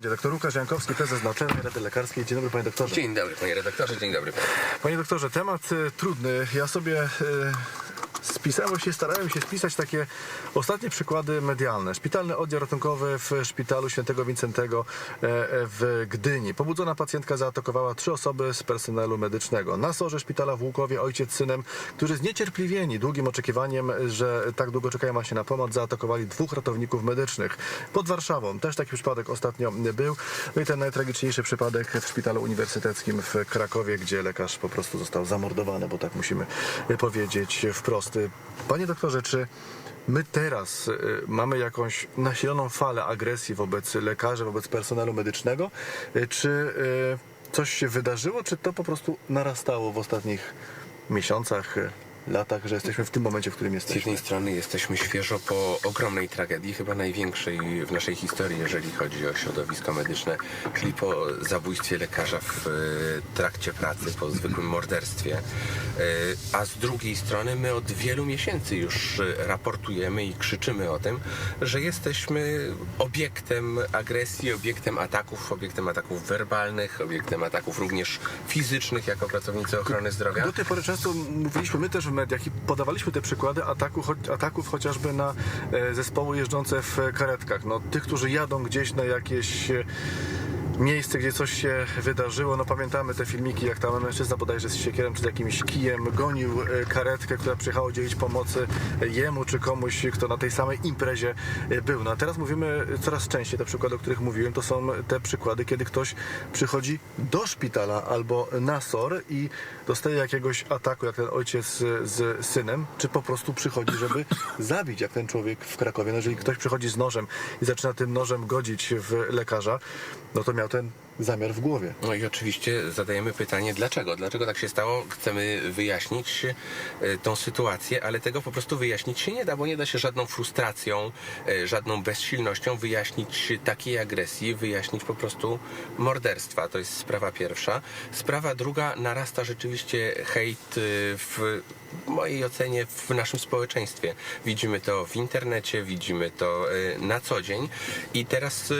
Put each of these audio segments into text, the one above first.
Doktor Łukasz Jankowski, prezes Naczelnej Rady Lekarskiej. Dzień dobry panie doktorze. Dzień dobry panie redaktorze, dzień dobry panie. Panie doktorze, temat e, trudny. Ja sobie e, spisałem, się starałem się spisać takie ostatnie przykłady medialne. Szpitalny oddział ratunkowy w szpitalu świętego Wincentego e, w Gdyni. Pobudzona pacjentka zaatakowała trzy osoby z personelu medycznego. Na sorze szpitala w Łukowie ojciec z synem, którzy zniecierpliwieni długim oczekiwaniem, że tak długo czekają się na pomoc, zaatakowali dwóch ratowników medycznych. Pod Warszawą też taki przypadek ostatnio był. No i ten najtragiczniejszy przypadek w szpitalu uniwersyteckim w Krakowie, gdzie lekarz po prostu został zamordowany, bo tak musimy powiedzieć wprost. Panie doktorze, czy my teraz y, mamy jakąś nasiloną falę agresji wobec lekarzy, wobec personelu medycznego, y, czy y, coś się wydarzyło, czy to po prostu narastało w ostatnich miesiącach, y, latach, że jesteśmy w tym momencie, w którym Z jesteśmy? jednej strony jesteśmy świeżo po ogromnej tragedii, chyba największej w naszej historii, jeżeli chodzi o środowisko medyczne, czyli po zabójstwie lekarza w e, trakcie pracy, po zwykłym morderstwie. E, A z drugiej strony my od wielu miesięcy już e, raportujemy i krzyczymy o tym, że jesteśmy obiektem agresji, obiektem ataków, obiektem ataków werbalnych, obiektem ataków również fizycznych jako pracownicy ochrony zdrowia. Do tej pory często mówiliśmy my też w mediach i podawaliśmy te przykłady ataku, ataków chociażby na e, zespoły jeżdżące w karetkach. No, tych, którzy jadą gdzieś na jakieś e, miejsce, gdzie coś się wydarzyło. No pamiętamy te filmiki, jak tam mężczyzna bodajże z siekierem czy z jakimś kijem gonił e, karetkę, która przyjechała udzielić pomocy jemu czy komuś, kto na tej samej imprezie e, był. No a teraz mówimy coraz częściej, te przykłady, o których mówiłem, to są te przykłady, kiedy ktoś przychodzi do szpitala albo na SOR i dostaje jakiegoś ataku, jak ten ojciec z, z synem, czy po prostu przychodzi, żeby zabić, jak ten człowiek w Krakowie. No jeżeli ktoś przychodzi z nożem i zaczyna tym nożem godzić w lekarza, no to miał ten zamiar w głowie. No i oczywiście zadajemy pytanie, dlaczego? Dlaczego tak się stało? Chcemy wyjaśnić e, tą sytuację, ale tego po prostu wyjaśnić się nie da, bo nie da się żadną frustracją, e, żadną bezsilnością wyjaśnić takiej agresji, wyjaśnić po prostu morderstwa. To jest sprawa pierwsza. Sprawa druga, narasta rzeczywiście hejt e, w mojej ocenie w naszym społeczeństwie. Widzimy to w internecie, widzimy to na co dzień i teraz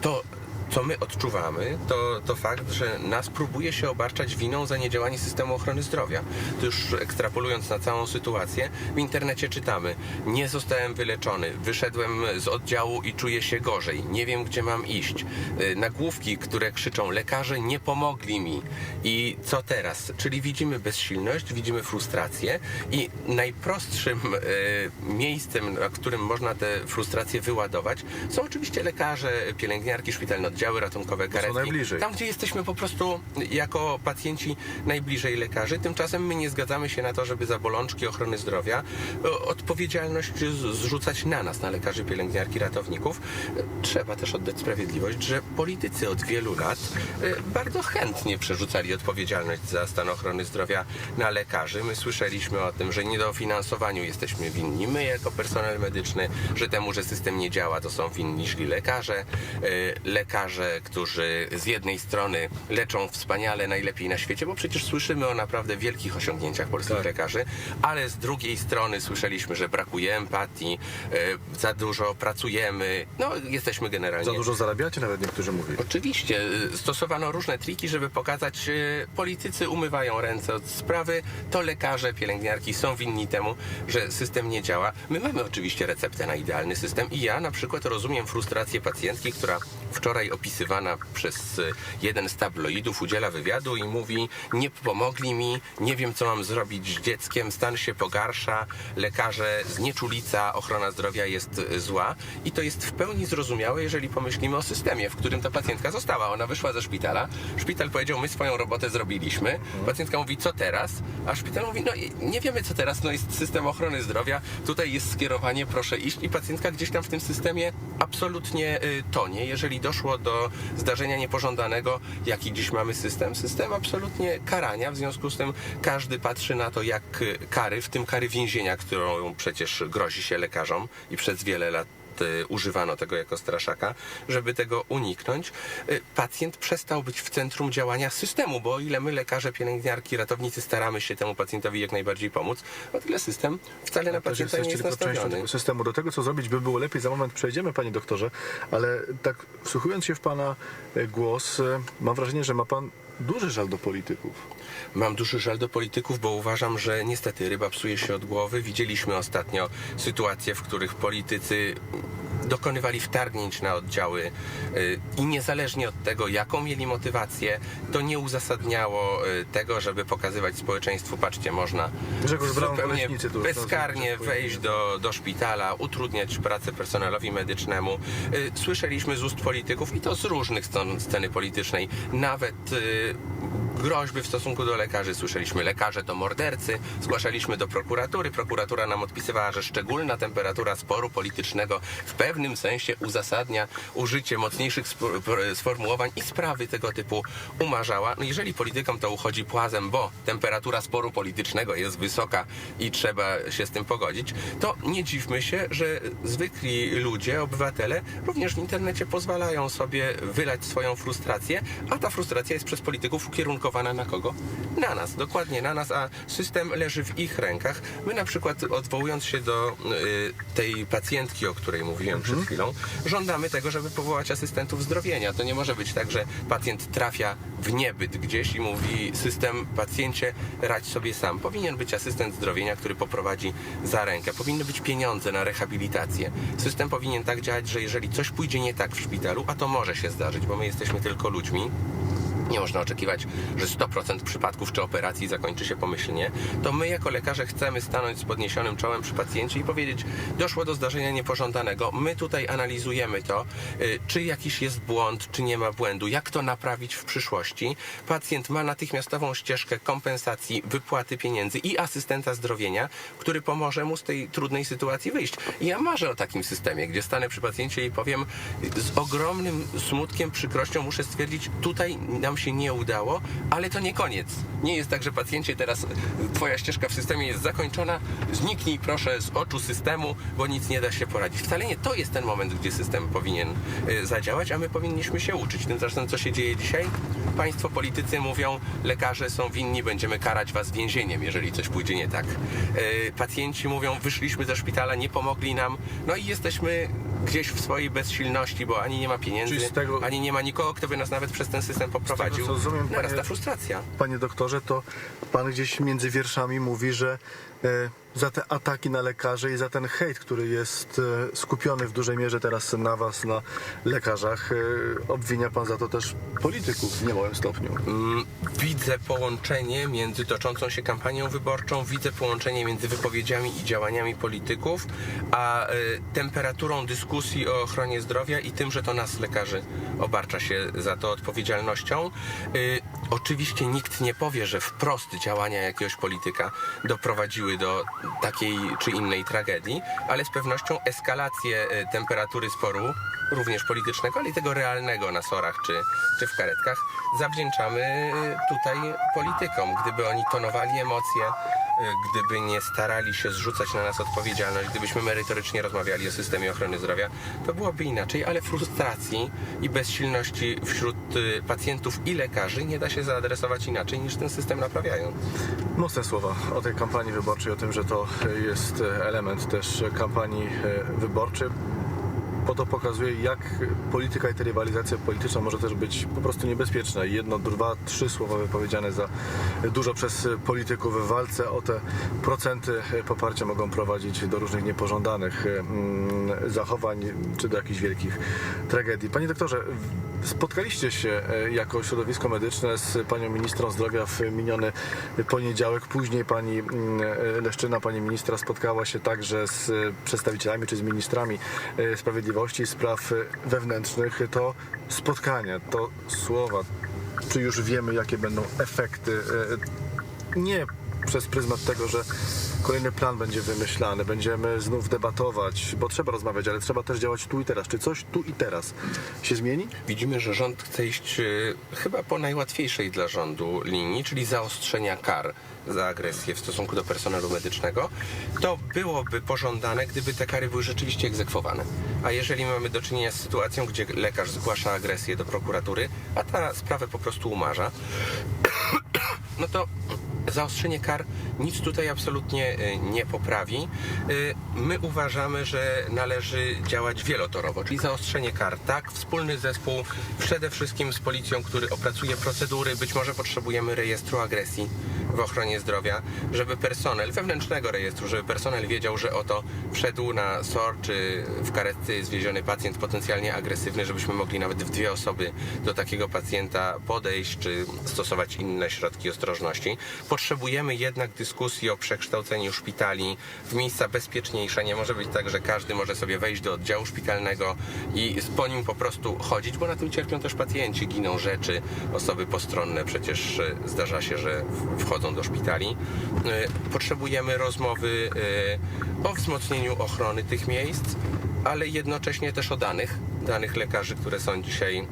to co my odczuwamy, to, to fakt, że nas próbuje się obarczać winą za niedziałanie systemu ochrony zdrowia. To już ekstrapolując na całą sytuację, w internecie czytamy: Nie zostałem wyleczony, wyszedłem z oddziału i czuję się gorzej, nie wiem gdzie mam iść. Y, Nagłówki, które krzyczą: Lekarze nie pomogli mi. I co teraz? Czyli widzimy bezsilność, widzimy frustrację i najprostszym y, miejscem, na którym można te frustracje wyładować, są oczywiście lekarze, pielęgniarki, szpitalne oddziały ratunkowe, karetki. najbliżej. Tam, gdzie jesteśmy po prostu jako pacjenci najbliżej lekarzy. Tymczasem my nie zgadzamy się na to, żeby za bolączki ochrony zdrowia e, odpowiedzialność zrzucać na nas, na lekarzy, pielęgniarki, ratowników. Trzeba też oddać sprawiedliwość, że politycy od wielu lat e, bardzo chętnie przerzucali odpowiedzialność za stan ochrony zdrowia na lekarzy. My słyszeliśmy o tym, że niedofinansowaniu jesteśmy winni my jako personel medyczny, że temu, że system nie działa, to są winni źli lekarze. E, Lekarze, którzy z jednej strony leczą wspaniale, najlepiej na świecie, bo przecież słyszymy o naprawdę wielkich osiągnięciach polskich Tak. lekarzy, ale z drugiej strony słyszeliśmy, że brakuje empatii, e, za dużo pracujemy, no jesteśmy generalnie... Za dużo zarabiacie, nawet niektórzy mówili. Oczywiście, y, stosowano różne triki, żeby pokazać, y, politycy umywają ręce od sprawy, to lekarze, pielęgniarki są winni temu, że system nie działa. My mamy oczywiście receptę na idealny system i ja na przykład rozumiem frustrację pacjentki, która wczoraj opisywana przez y, jeden z tabloidów udziela wywiadu i mówi, nie pomogli mi, nie wiem co mam zrobić z dzieckiem, stan się pogarsza, lekarze, znieczulica, ochrona zdrowia jest y, zła i to jest w pełni zrozumiałe, jeżeli pomyślimy o systemie, w którym ta pacjentka została. Ona wyszła ze szpitala, szpital powiedział, my swoją robotę zrobiliśmy, pacjentka mówi, co teraz? A szpital mówi, no nie wiemy co teraz, no jest system ochrony zdrowia, tutaj jest skierowanie, proszę iść i pacjentka gdzieś tam w tym systemie absolutnie y, tonie. Jeżeli doszło do zdarzenia niepożądanego, jaki dziś mamy system? System absolutnie karania, w związku z tym każdy patrzy na to jak kary, w tym kary więzienia, którą przecież grozi się lekarzom i przez wiele lat używano tego jako straszaka, żeby tego uniknąć, y, pacjent przestał być w centrum działania systemu, bo o ile my, lekarze, pielęgniarki, ratownicy staramy się temu pacjentowi jak najbardziej pomóc, o tyle system wcale na pacjenta nie jest nastawiony. tego systemu. Do tego, co zrobić by było lepiej, za moment przejdziemy, panie doktorze, ale tak wsłuchując się w pana e, głos, e, mam wrażenie, że ma pan duży żal do polityków. Mam duży żal do polityków, bo uważam, że niestety ryba psuje się od głowy. Widzieliśmy ostatnio sytuacje, w których politycy dokonywali wtargnięć na oddziały y, i niezależnie od tego, jaką mieli motywację, to nie uzasadniało y, tego, żeby pokazywać społeczeństwu, patrzcie, można Grzegorz Braun, zupełnie tu bezkarnie że wejść do, do szpitala, utrudniać pracę personelowi medycznemu. Y, Słyszeliśmy z ust polityków i to z różnych stron sceny politycznej, nawet groźby w stosunku do lekarzy. Słyszeliśmy, lekarze to mordercy, zgłaszaliśmy do prokuratury. Prokuratura nam odpisywała, że szczególna temperatura sporu politycznego w pewnym sensie uzasadnia użycie mocniejszych sformułowań i sprawy tego typu umarzała. No jeżeli politykom to uchodzi płazem, bo temperatura sporu politycznego jest wysoka i trzeba się z tym pogodzić, to nie dziwmy się, że zwykli ludzie, obywatele również w internecie pozwalają sobie wylać swoją frustrację, a ta frustracja jest przez polityków ukierunkowana na kogo? Na nas, dokładnie na nas, a system leży w ich rękach. My na przykład odwołując się do y, tej pacjentki, o której mówiłem przed chwilą, żądamy tego, żeby powołać asystentów zdrowienia. To nie może być tak, że pacjent trafia w niebyt gdzieś i mówi system pacjencie radź sobie sam. Powinien być asystent zdrowienia, który poprowadzi za rękę. Powinny być pieniądze na rehabilitację. System powinien tak działać, że jeżeli coś pójdzie nie tak w szpitalu, a to może się zdarzyć, bo my jesteśmy tylko ludźmi, nie można oczekiwać, że 100% przypadków czy operacji zakończy się pomyślnie, to my jako lekarze chcemy stanąć z podniesionym czołem przy pacjencie i powiedzieć, doszło do zdarzenia niepożądanego, my tutaj analizujemy to, y, czy jakiś jest błąd, czy nie ma błędu, jak to naprawić w przyszłości. Pacjent ma natychmiastową ścieżkę kompensacji, wypłaty pieniędzy i asystenta zdrowienia, który pomoże mu z tej trudnej sytuacji wyjść. I ja marzę o takim systemie, gdzie stanę przy pacjencie i powiem z ogromnym smutkiem, przykrością muszę stwierdzić, tutaj nam się nie udało, ale to nie koniec. Nie jest tak, że pacjencie teraz twoja ścieżka w systemie jest zakończona, zniknij proszę z oczu systemu, bo nic nie da się poradzić. Wcale nie to jest ten moment, gdzie system powinien y, zadziałać, a my powinniśmy się uczyć. Tymczasem co się dzieje dzisiaj? Państwo politycy mówią, lekarze są winni, będziemy karać was więzieniem, jeżeli coś pójdzie nie tak. Y, Pacjenci mówią, wyszliśmy ze szpitala, nie pomogli nam, no i jesteśmy gdzieś w swojej bezsilności, bo ani nie ma pieniędzy, Czyli z tego- ani nie ma nikogo, kto by nas nawet przez ten system poprowadził. co rozumiem, Narasta panie- frustracja. Panie doktorze, to pan gdzieś między wierszami mówi, że za te ataki na lekarzy i za ten hejt, który jest e, skupiony w dużej mierze teraz na was, na lekarzach, e, obwinia pan za to też polityków w niemałym stopniu. Mm, Widzę połączenie między toczącą się kampanią wyborczą, widzę połączenie między wypowiedziami i działaniami polityków, a e, temperaturą dyskusji o ochronie zdrowia i tym, że to nas, lekarzy, obarcza się za to odpowiedzialnością. E, Oczywiście nikt nie powie, że wprost działania jakiegoś polityka doprowadziły do takiej czy innej tragedii, ale z pewnością eskalację e, temperatury sporu, również politycznego, ale i tego realnego na sorach czy, czy w karetkach, zawdzięczamy e, tutaj politykom. Gdyby oni tonowali emocje, gdyby nie starali się zrzucać na nas odpowiedzialność, gdybyśmy merytorycznie rozmawiali o systemie ochrony zdrowia, to byłoby inaczej, ale frustracji i bezsilności wśród e, pacjentów i lekarzy nie da się zaadresować inaczej niż ten system naprawiając. Mocne słowa o tej kampanii wyborczej, o tym, że to jest element też kampanii e, wyborczej. Bo to pokazuje, jak polityka i ta rywalizacja polityczna może też być po prostu niebezpieczna. Jedno, dwa, trzy słowa wypowiedziane za dużo przez polityków w walce o te procenty poparcia mogą prowadzić do różnych niepożądanych mm, zachowań czy do jakichś wielkich tragedii. Panie doktorze, spotkaliście się e, jako środowisko medyczne z panią ministrą zdrowia w miniony poniedziałek. Później pani mm, Leszczyna, pani ministra spotkała się także z przedstawicielami czy z ministrami e, sprawiedliwości spraw e, wewnętrznych. To spotkania, to słowa, czy już wiemy jakie będą efekty? e, Nie przez pryzmat tego, że kolejny plan będzie wymyślany, będziemy znów debatować, bo trzeba rozmawiać, ale trzeba też działać tu i teraz. Czy coś tu i teraz się zmieni? Widzimy, że rząd chce iść y, chyba po najłatwiejszej dla rządu linii, czyli zaostrzenia kar za agresję w stosunku do personelu medycznego. To byłoby pożądane, gdyby te kary były rzeczywiście egzekwowane. A jeżeli mamy do czynienia z sytuacją, gdzie lekarz zgłasza agresję do prokuratury, a ta sprawę po prostu umarza, no to zaostrzenie kar nic tutaj absolutnie y, nie poprawi. Y, My uważamy, że należy działać wielotorowo, czyli zaostrzenie kar. Tak, wspólny zespół przede wszystkim z policją, który opracuje procedury. Być może potrzebujemy rejestru agresji w ochronie zdrowia, żeby personel, wewnętrznego rejestru, żeby personel wiedział, że oto wszedł na SOR, czy w karetce jest wieziony pacjent potencjalnie agresywny, żebyśmy mogli nawet w dwie osoby do takiego pacjenta podejść, czy stosować inne środki ostrożności. Potrzebujemy jednak dyskusji o przekształceniu szpitali w miejsca bezpieczniejsze. Nie może być tak, że każdy może sobie wejść do oddziału szpitalnego i po nim po prostu chodzić, bo na tym cierpią też pacjenci, giną rzeczy, osoby postronne przecież e, zdarza się, że w- do szpitali. E, Potrzebujemy rozmowy e, o wzmocnieniu ochrony tych miejsc, ale jednocześnie też o danych, danych lekarzy, które są dzisiaj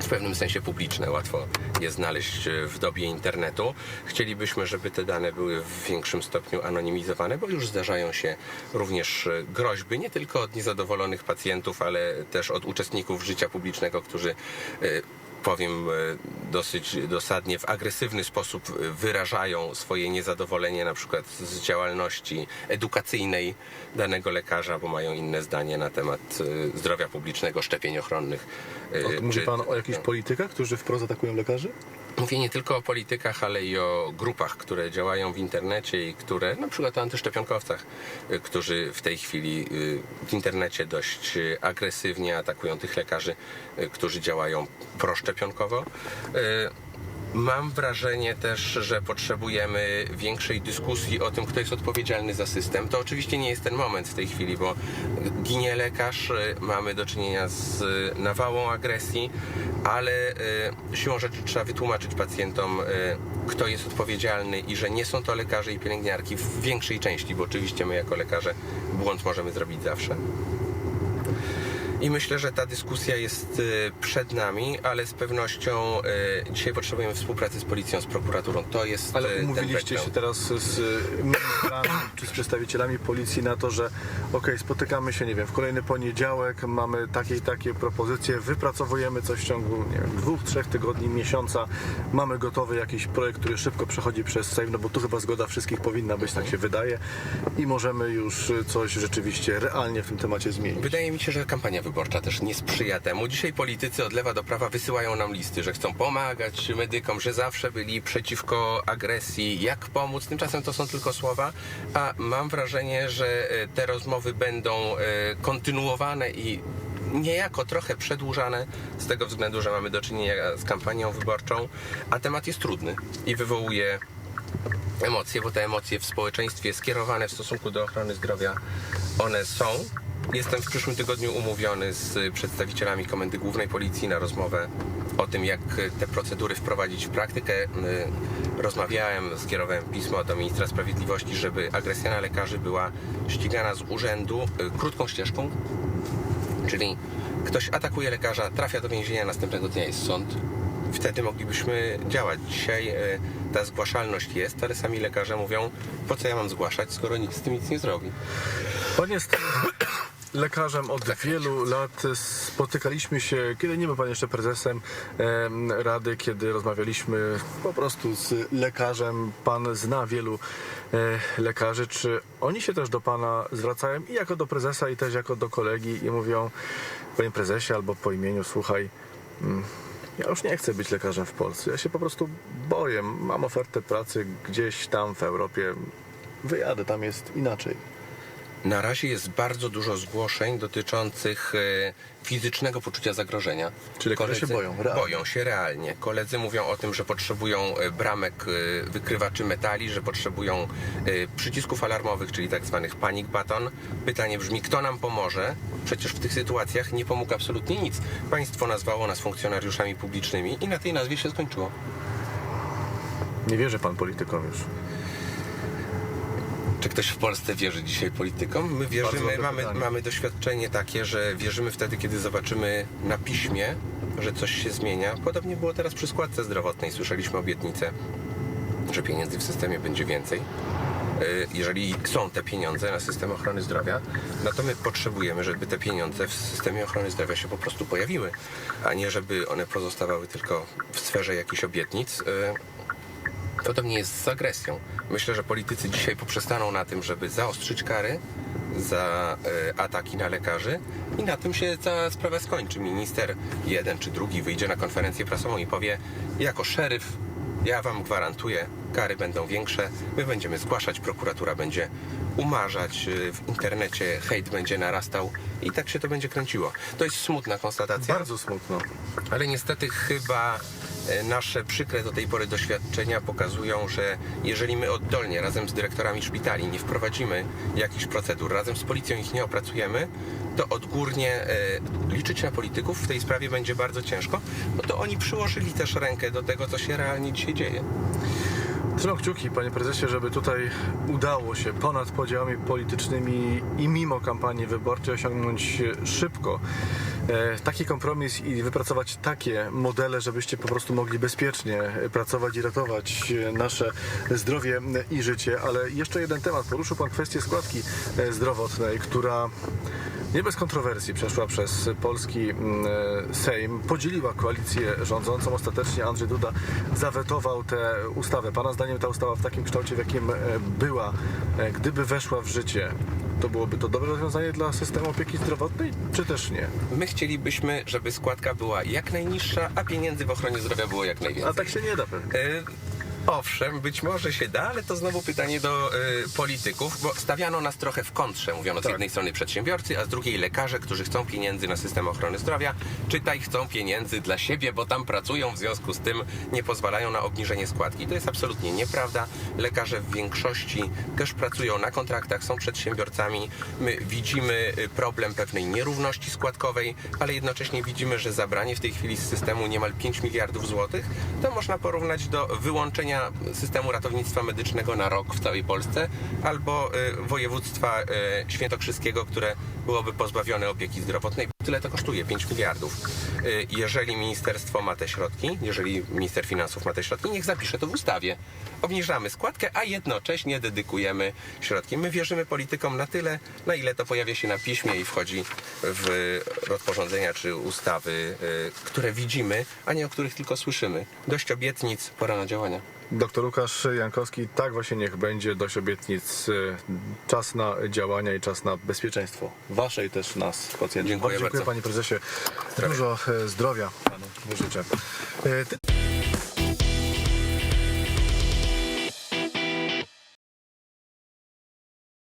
w pewnym sensie publiczne. Łatwo je znaleźć e, w dobie internetu. Chcielibyśmy, żeby te dane były w większym stopniu anonimizowane, bo już zdarzają się również groźby, nie tylko od niezadowolonych pacjentów, ale też od uczestników życia publicznego, którzy powiem e, dosyć dosadnie, w agresywny sposób e, wyrażają swoje niezadowolenie na przykład z działalności edukacyjnej danego lekarza, bo mają inne zdanie na temat e, zdrowia publicznego, szczepień ochronnych. mówi czy- pan o jakichś politykach, którzy wprost atakują lekarzy? Mówię nie tylko o politykach, ale i o grupach, które działają w internecie i które, na przykład o antyszczepionkowcach, y, którzy w tej chwili y, w internecie dość y, agresywnie atakują tych lekarzy, którzy działają proszczepionkowo. Mam wrażenie też, że potrzebujemy większej dyskusji o tym, kto jest odpowiedzialny za system. To oczywiście nie jest ten moment w tej chwili, bo ginie lekarz, y, mamy do czynienia z y, nawałą agresji, ale y, siłą rzeczy trzeba wytłumaczyć pacjentom, kto jest odpowiedzialny i że nie są to lekarze i pielęgniarki w większej części, bo oczywiście my jako lekarze błąd możemy zrobić zawsze. I myślę, że ta dyskusja jest y, przed nami, ale z pewnością y, dzisiaj potrzebujemy współpracy z policją, z prokuraturą. To jest Ale y, ten umówiliście się teraz z ministrami z przedstawicielami policji na to, że okej, spotykamy się, nie wiem, w kolejny poniedziałek, mamy takie i takie propozycje, wypracowujemy coś w ciągu, nie wiem, dwóch, trzech tygodni, miesiąca, mamy gotowy jakiś projekt, który szybko przechodzi przez Sejm, no bo tu chyba zgoda wszystkich powinna być, tak się wydaje i możemy już coś rzeczywiście realnie w tym temacie zmienić. Wydaje mi się, że kampania wyborcza też nie sprzyja temu. Dzisiaj politycy od lewa do prawa wysyłają nam listy, że chcą pomagać medykom, że zawsze byli przeciwko agresji, jak pomóc. Tymczasem to są tylko słowa, a mam wrażenie, że e, te rozmowy będą e, kontynuowane i niejako trochę przedłużane z tego względu, że mamy do czynienia z kampanią wyborczą, a temat jest trudny i wywołuje emocje, bo te emocje w społeczeństwie skierowane w stosunku do ochrony zdrowia, one są. Jestem w przyszłym tygodniu umówiony z przedstawicielami Komendy Głównej Policji na rozmowę o tym, jak te procedury wprowadzić w praktykę. Y, Rozmawiałem, skierowałem pismo do ministra sprawiedliwości, żeby agresja na lekarzy była ścigana z urzędu y, krótką ścieżką, Czyli ktoś atakuje lekarza, trafia do więzienia, następnego dnia jest sąd. Wtedy moglibyśmy działać. Dzisiaj e, ta zgłaszalność jest, ale sami lekarze mówią, po co ja mam zgłaszać, skoro nikt z tym nic nie zrobi. Pan jest lekarzem od wielu lat. Spotykaliśmy się, kiedy nie był Pan jeszcze prezesem em, Rady, kiedy rozmawialiśmy po prostu z lekarzem. Pan zna wielu e, lekarzy. Czy oni się też do Pana zwracają i jako do prezesa, i też jako do kolegi i mówią, Panie prezesie, albo po imieniu, słuchaj, mm, ja już nie chcę być lekarzem w Polsce. Ja się po prostu boję. Mam ofertę pracy gdzieś tam w Europie. Wyjadę, tam jest inaczej. Na razie jest bardzo dużo zgłoszeń dotyczących e, fizycznego poczucia zagrożenia. Czyli lekarze się boją, realnie. Boją się realnie. Koledzy mówią o tym, że potrzebują e, bramek e, wykrywaczy metali, że potrzebują przycisków alarmowych, czyli tak zwanych panic button. Pytanie brzmi, kto nam pomoże? Przecież w tych sytuacjach nie pomógł absolutnie nic. Państwo nazwało nas funkcjonariuszami publicznymi i na tej nazwie się skończyło. Nie wierzy Pan politykom już. Czy ktoś w Polsce wierzy dzisiaj politykom? My wierzymy, mamy, pytanie. mamy doświadczenie takie, że wierzymy wtedy, kiedy zobaczymy na piśmie, że coś się zmienia. Podobnie było teraz przy składce zdrowotnej. Słyszeliśmy obietnicę, że pieniędzy w systemie będzie więcej. Y, Jeżeli są te pieniądze na system ochrony zdrowia, no to my potrzebujemy, żeby te pieniądze w systemie ochrony zdrowia się po prostu pojawiły, a nie żeby one pozostawały tylko w sferze jakichś obietnic. Y, Podobnie jest z agresją. Myślę, że politycy dzisiaj poprzestaną na tym, żeby zaostrzyć kary za e, ataki na lekarzy i na tym się ta sprawa skończy. Minister jeden czy drugi wyjdzie na konferencję prasową i powie jako szeryf ja wam gwarantuję, kary będą większe, my będziemy zgłaszać, prokuratura będzie umarzać, e, w internecie hejt będzie narastał i tak się to będzie kręciło. To jest smutna konstatacja. Bardzo smutno. Ale niestety chyba nasze przykre do tej pory doświadczenia pokazują, że jeżeli my oddolnie razem z dyrektorami szpitali nie wprowadzimy jakichś procedur, razem z policją ich nie opracujemy, to odgórnie e, liczyć na polityków w tej sprawie będzie bardzo ciężko, bo to oni przyłożyli też rękę do tego, co się realnie dzisiaj dzieje. Trzymam kciuki, panie prezesie, żeby tutaj udało się ponad podziałami politycznymi i mimo kampanii wyborczej osiągnąć szybko e, taki kompromis i wypracować takie modele, żebyście po prostu mogli bezpiecznie pracować i ratować nasze zdrowie i życie. Ale jeszcze jeden temat. Poruszył pan kwestię składki e, zdrowotnej, która nie bez kontrowersji przeszła przez polski mm, e, Sejm, podzieliła koalicję rządzącą. Ostatecznie Andrzej Duda zawetował tę ustawę. Pana zdaniem ta ustawa w takim kształcie, w jakim e, była, e, gdyby weszła w życie, to byłoby to dobre rozwiązanie dla systemu opieki zdrowotnej, czy też nie? My chcielibyśmy, żeby składka była jak najniższa, a pieniędzy w ochronie zdrowia było jak najwięcej. A tak się nie da pewnie. E, Owszem, być może się da, ale to znowu pytanie do e, polityków, bo stawiano nas trochę w kontrze. Mówiono z Tak. jednej strony przedsiębiorcy, a z drugiej lekarze, którzy chcą pieniędzy na system ochrony zdrowia, czytaj chcą pieniędzy dla siebie, bo tam pracują, w związku z tym nie pozwalają na obniżenie składki. To jest absolutnie nieprawda. Lekarze w większości też pracują na kontraktach, są przedsiębiorcami. My widzimy y, problem pewnej nierówności składkowej, ale jednocześnie widzimy, że zabranie w tej chwili z systemu niemal 5 miliardów złotych to można porównać do wyłączenia systemu ratownictwa medycznego na rok w całej Polsce albo y, województwa y, świętokrzyskiego, które byłoby pozbawione opieki zdrowotnej. Tyle to kosztuje 5 miliardów. Y, Jeżeli ministerstwo ma te środki, jeżeli minister finansów ma te środki, niech zapisze to w ustawie. Obniżamy składkę, a jednocześnie dedykujemy środki. My wierzymy politykom na tyle, na ile to pojawia się na piśmie i wchodzi w rozporządzenia czy ustawy, które widzimy, a nie o których tylko słyszymy. Dość obietnic, pora na działania. Doktor Łukasz Jankowski, tak właśnie niech będzie, dość obietnic, czas na działania i czas na bezpieczeństwo wasze i też nas, pacjentów. Dziękuję Bardzo dziękuję bardzo. panie prezesie. Zdrowia. Dużo e, zdrowia panu życzę. E, ty-